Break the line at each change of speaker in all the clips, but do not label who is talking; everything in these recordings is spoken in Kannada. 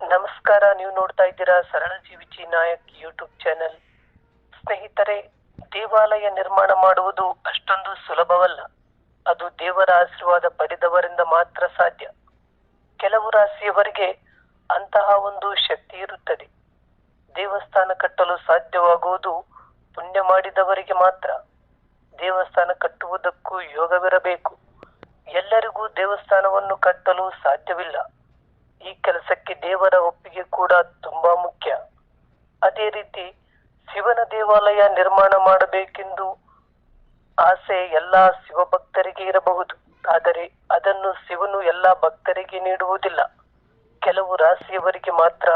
ನಮಸ್ಕಾರ, ನೀವು ನೋಡ್ತಾ ಇದ್ದೀರಾ ಸರಳ ಜೀವಿಚಿ ನಾಯಕ್ ಯೂಟ್ಯೂಬ್ ಚಾನೆಲ್ ಸ್ನೇಹಿತರೆ, ದೇವಾಲಯ ನಿರ್ಮಾಣ ಮಾಡುವುದು ಅಷ್ಟೊಂದು ಸುಲಭವಲ್ಲ. ಅದು ದೇವರ ಆಶೀರ್ವಾದ ಪಡೆದವರಿಂದ ಮಾತ್ರ ಸಾಧ್ಯ. ಕೆಲವು ರಾಶಿಯವರಿಗೆ ಅಂತಹ ಒಂದು ಶಕ್ತಿ ಇರುತ್ತದೆ. ದೇವಸ್ಥಾನ ಕಟ್ಟಲು ಸಾಧ್ಯವಾಗುವುದು ಪುಣ್ಯ ಮಾಡಿದವರಿಗೆ ಮಾತ್ರ. ದೇವಸ್ಥಾನ ಕಟ್ಟುವುದಕ್ಕೂ ಯೋಗವಿರಬೇಕು. ಎಲ್ಲರಿಗೂ ದೇವಸ್ಥಾನವನ್ನು ಕಟ್ಟಲು ಸಾಧ್ಯವಿಲ್ಲ. ಈ ಕೆಲಸಕ್ಕೆ ದೇವರ ಒಪ್ಪಿಗೆ ಕೂಡ ತುಂಬಾ ಮುಖ್ಯ. ಅದೇ ರೀತಿ ಶಿವನ ದೇವಾಲಯ ನಿರ್ಮಾಣ ಮಾಡಬೇಕೆಂದು ಆಸೆ ಎಲ್ಲಾ ಶಿವಭಕ್ತರಿಗೆ ಇರಬಹುದು. ಆದರೆ ಅದನ್ನು ಶಿವನು ಎಲ್ಲಾ ಭಕ್ತರಿಗೆ ನೀಡುವುದಿಲ್ಲ. ಕೆಲವು ರಾಶಿಯವರಿಗೆ ಮಾತ್ರ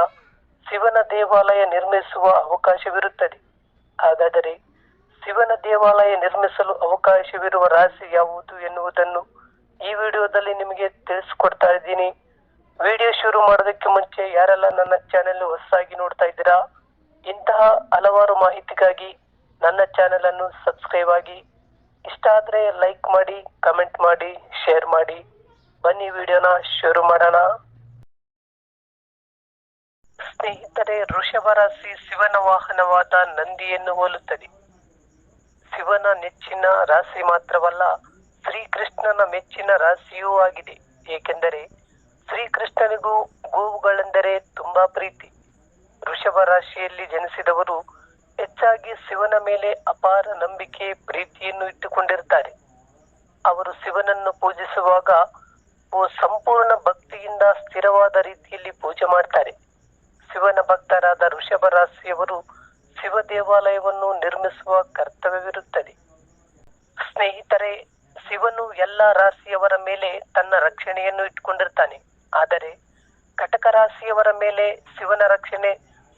ಶಿವನ ದೇವಾಲಯ ನಿರ್ಮಿಸುವ ಅವಕಾಶವಿರುತ್ತದೆ. ಹಾಗಾದರೆ ಶಿವನ ದೇವಾಲಯ ನಿರ್ಮಿಸಲು ಅವಕಾಶವಿರುವ ರಾಶಿ ಯಾವುದು ಎನ್ನುವುದನ್ನು ಈ ವಿಡಿಯೋದಲ್ಲಿ ನಿಮಗೆ ತಿಳಿಸಿಕೊಡ್ತಾ ಇದ್ದೀನಿ. ವಿಡಿಯೋ ಶುರು ಮಾಡೋದಕ್ಕೆ ಮುಂಚೆ ಯಾರೆಲ್ಲ ನನ್ನ ಚಾನೆಲ್ ಹೊಸದಾಗಿ ನೋಡ್ತಾ ಇದ್ದೀರಾ, ಇಂತಹ ಹಲವಾರು ಮಾಹಿತಿಗಾಗಿ ನನ್ನ ಚಾನೆಲ್ ಅನ್ನು ಸಬ್ಸ್ಕ್ರೈಬ್ ಆಗಿ. ಇಷ್ಟ ಆದ್ರೆ ಲೈಕ್ ಮಾಡಿ ಕಮೆಂಟ್ ಮಾಡಿ ಶೇರ್ ಮಾಡಿ. ಬನ್ನಿ ವಿಡಿಯೋನ ಶುರು ಮಾಡೋಣ. ಸ್ನೇಹಿತರೆ ಋಷಭ ರಾಶಿ ಶಿವನ ವಾಹನವಾದ ನಂದಿಯನ್ನು ಹೋಲುತ್ತದೆ. ಶಿವನ ನೆಚ್ಚಿನ ರಾಶಿ ಮಾತ್ರವಲ್ಲ, ಶ್ರೀಕೃಷ್ಣನ ಮೆಚ್ಚಿನ ರಾಶಿಯೂ ಆಗಿದೆ. ಏಕೆಂದರೆ ಶ್ರೀಕೃಷ್ಣನಿಗೂ ಗೋವುಗಳೆಂದರೆ ತುಂಬಾ ಪ್ರೀತಿ. ವೃಷಭ ರಾಶಿಯಲ್ಲಿ ಜನಿಸಿದವರು ಹೆಚ್ಚಾಗಿ ಶಿವನ ಮೇಲೆ ಅಪಾರ ನಂಬಿಕೆ, ಪ್ರೀತಿಯನ್ನು ಇಟ್ಟುಕೊಂಡಿರುತ್ತಾರೆ ಅವರು ಶಿವನನ್ನು ಪೂಜಿಸುವಾಗ ಸಂಪೂರ್ಣ ಭಕ್ತಿಯಿಂದ ಸ್ಥಿರವಾದ ರೀತಿಯಲ್ಲಿ ಪೂಜೆ ಮಾಡ್ತಾರೆ. ಶಿವನ ಭಕ್ತರಾದ ಋಷಭ ರಾಶಿಯವರು ಶಿವ ದೇವಾಲಯವನ್ನು ನಿರ್ಮಿಸುವ ಕರ್ತವ್ಯವಿರುತ್ತದೆ. ಸ್ನೇಹಿತರೆ, ಶಿವನು ಎಲ್ಲ ರಾಶಿಯವರ ಮೇಲೆ ತನ್ನ ರಕ್ಷಣೆಯನ್ನು ಇಟ್ಕೊಂಡಿರ್ತಾನೆ ಆದರೆ ಕಟಕ ರಾಶಿಯವರ ಮೇಲೆ ಶಿವನ ರಕ್ಷಣೆ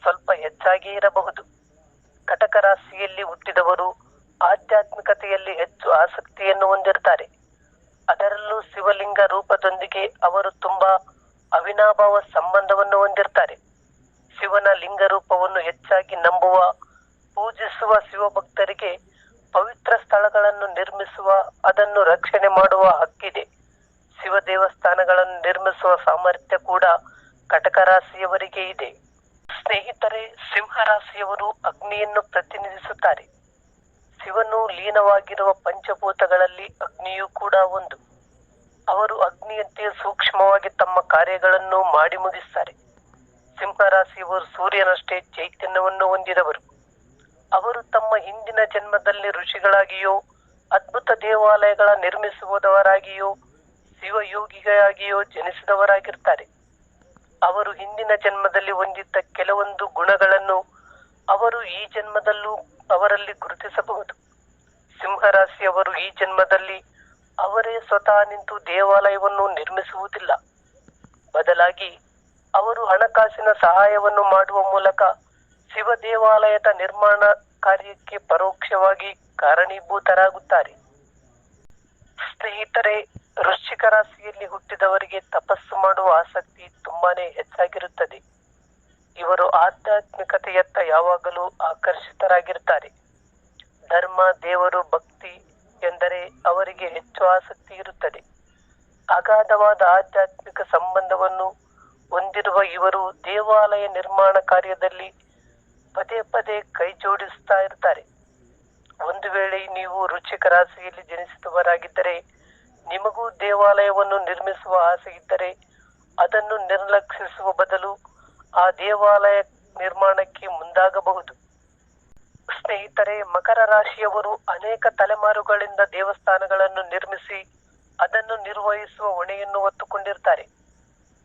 ಸ್ವಲ್ಪ ಹೆಚ್ಚಾಗಿ ಇರಬಹುದು. ಕಟಕ ರಾಶಿಯಲ್ಲಿ ಹುಟ್ಟಿದವರು ಆಧ್ಯಾತ್ಮಿಕತೆಯಲ್ಲಿ ಹೆಚ್ಚು ಆಸಕ್ತಿಯನ್ನು ಹೊಂದಿರ್ತಾರೆ ಅದರಲ್ಲೂ ಶಿವಲಿಂಗ ರೂಪದೊಂದಿಗೆ ಅವರು ತುಂಬಾ ಅವಿನಾಭಾವ ಸಂಬಂಧವನ್ನು ಹೊಂದಿರ್ತಾರೆ ಶಿವನ ಲಿಂಗ ರೂಪವನ್ನು ಹೆಚ್ಚಾಗಿ ನಂಬುವ, ಪೂಜಿಸುವ ಶಿವಭಕ್ತರಿಗೆ ಪವಿತ್ರ ಸ್ಥಳಗಳನ್ನು ನಿರ್ಮಿಸುವ, ಅದನ್ನು ರಕ್ಷಣೆ ಮಾಡುವ ಹಕ್ಕಿದೆ. ಶಿವ ದೇವಸ್ಥಾನಗಳನ್ನು ನಿರ್ಮಿಸುವ ಸಾಮರ್ಥ್ಯ ಕೂಡ ಕಟಕ ರಾಶಿಯವರಿಗೆ ಇದೆ. ಸ್ನೇಹಿತರೆ ಸಿಂಹ ರಾಶಿಯವರು ಅಗ್ನಿಯನ್ನು ಪ್ರತಿನಿಧಿಸುತ್ತಾರೆ. ಶಿವನು ಲೀನವಾಗಿರುವ ಪಂಚಭೂತಗಳಲ್ಲಿ ಅಗ್ನಿಯೂ ಕೂಡ ಒಂದು. ಅವರು ಅಗ್ನಿಯಂತೆ ಸೂಕ್ಷ್ಮವಾಗಿ ತಮ್ಮ ಕಾರ್ಯಗಳನ್ನು ಮಾಡಿ ಮುಗಿಸ್ತಾರೆ. ಸಿಂಹ ರಾಶಿಯವರು ಸೂರ್ಯನಷ್ಟೇ ಚೈತನ್ಯವನ್ನು ಹೊಂದಿದವರು. ಅವರು ತಮ್ಮ ಹಿಂದಿನ ಜನ್ಮದಲ್ಲಿ ಋಷಿಗಳಾಗಿಯೋ, ಅದ್ಭುತ ದೇವಾಲಯಗಳ ನಿರ್ಮಿಸುವುದವರಾಗಿಯೋ ಶಿವಯೋಗಿಗಳಾಗಿಯೋ ಜನಿಸಿದವರಾಗಿರ್ತಾರೆ. ಅವರು ಹಿಂದಿನ ಜನ್ಮದಲ್ಲಿ ಹೊಂದಿದ್ದ ಕೆಲವೊಂದು ಗುಣಗಳನ್ನು ಅವರು ಈ ಜನ್ಮದಲ್ಲೂ ಅವರಲ್ಲಿ ಗುರುತಿಸಬಹುದು. ಸಿಂಹರಾಶಿಯವರು ಈ ಜನ್ಮದಲ್ಲಿ ಅವರೇ ಸ್ವತಃ ನಿಂತು ದೇವಾಲಯವನ್ನು ನಿರ್ಮಿಸುವುದಿಲ್ಲ. ಬದಲಾಗಿ ಅವರು ಹಣಕಾಸಿನ ಸಹಾಯವನ್ನು ಮಾಡುವ ಮೂಲಕ ಶಿವ ದೇವಾಲಯದ ನಿರ್ಮಾಣ ಕಾರ್ಯಕ್ಕೆ ಪರೋಕ್ಷವಾಗಿ ಕಾರಣೀಭೂತರಾಗುತ್ತಾರೆ. ಸ್ನೇಹಿತರೆ ವೃಶ್ಚಿಕ ರಾಶಿಯಲ್ಲಿ ಹುಟ್ಟಿದವರಿಗೆ ತಪಸ್ಸು ಮಾಡುವ ಆಸಕ್ತಿ ತುಂಬಾನೇ ಹೆಚ್ಚಾಗಿರುತ್ತದೆ. ಇವರು ಆಧ್ಯಾತ್ಮಿಕತೆಯತ್ತ ಯಾವಾಗಲೂ ಆಕರ್ಷಿತರಾಗಿರುತ್ತಾರೆ ಧರ್ಮ, ದೇವರು, ಭಕ್ತಿ ಎಂದರೆ ಅವರಿಗೆ ಹೆಚ್ಚು ಆಸಕ್ತಿ ಇರುತ್ತದೆ. ಅಗಾಧವಾದ ಆಧ್ಯಾತ್ಮಿಕ ಸಂಬಂಧವನ್ನು ಹೊಂದಿರುವ ಇವರು ದೇವಾಲಯ ನಿರ್ಮಾಣ ಕಾರ್ಯದಲ್ಲಿ ಪದೇ ಪದೇ ಕೈ ಜೋಡಿಸ್ತಾ ಇರ್ತಾರೆ. ಒಂದು ವೇಳೆ ನೀವು ರುಚಿಕ ರಾಶಿಯಲ್ಲಿ ಜನಿಸಿದವರಾಗಿದ್ದರೆ ನಿಮಗೂ ದೇವಾಲಯವನ್ನು ನಿರ್ಮಿಸುವ ಆಸೆ ಇದ್ದರೆ ಅದನ್ನು ನಿರ್ಲಕ್ಷಿಸುವ ಬದಲು ಆ ದೇವಾಲಯ ನಿರ್ಮಾಣಕ್ಕೆ ಮುಂದಾಗಬಹುದು. ಸ್ನೇಹಿತರೆ, ಮಕರ ರಾಶಿಯವರು ಅನೇಕ ತಲೆಮಾರುಗಳಿಂದ ದೇವಸ್ಥಾನಗಳನ್ನು ನಿರ್ಮಿಸಿ ಅದನ್ನು ನಿರ್ವಹಿಸುವ ಹೊಣೆಯನ್ನು ಹೊತ್ತುಕೊಂಡಿರ್ತಾರೆ.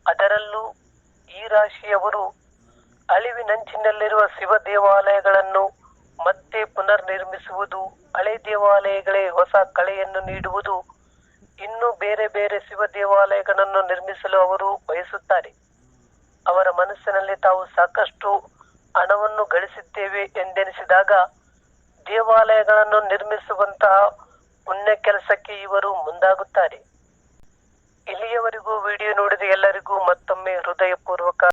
ಅದರಲ್ಲೂ ಈ ರಾಶಿಯವರು ಅಳಿವಿನಂಚಿನಲ್ಲಿರುವ ಶಿವ ದೇವಾಲಯಗಳನ್ನು ಮತ್ತೆ ಪುನರ್ ನಿರ್ಮಿಸುವುದು ಹಳೆ ದೇವಾಲಯಗಳೇ ಹೊಸ ಕಳೆಯನ್ನು ನೀಡುವುದು ಇನ್ನು ಬೇರೆ ಬೇರೆ ಶಿವ ದೇವಾಲಯಗಳನ್ನು ನಿರ್ಮಿಸಲು ಅವರು ಬಯಸುತ್ತಾರೆ. ಅವರ ಮನಸ್ಸಿನಲ್ಲಿ ತಾವು ಸಾಕಷ್ಟು ಹಣವನ್ನು ಗಳಿಸುತ್ತೇವೆ ಎಂದೆನಿಸಿದಾಗ ದೇವಾಲಯಗಳನ್ನು ನಿರ್ಮಿಸುವಂತಹ ಪುಣ್ಯ ಕೆಲಸಕ್ಕೆ ಇವರು ಮುಂದಾಗುತ್ತಾರೆ. ಇಲ್ಲಿಯವರೆಗೂ ವಿಡಿಯೋ ನೋಡಿದ ಎಲ್ಲರಿಗೂ ಮತ್ತೊಮ್ಮೆ ಹೃದಯಪೂರ್ವಕ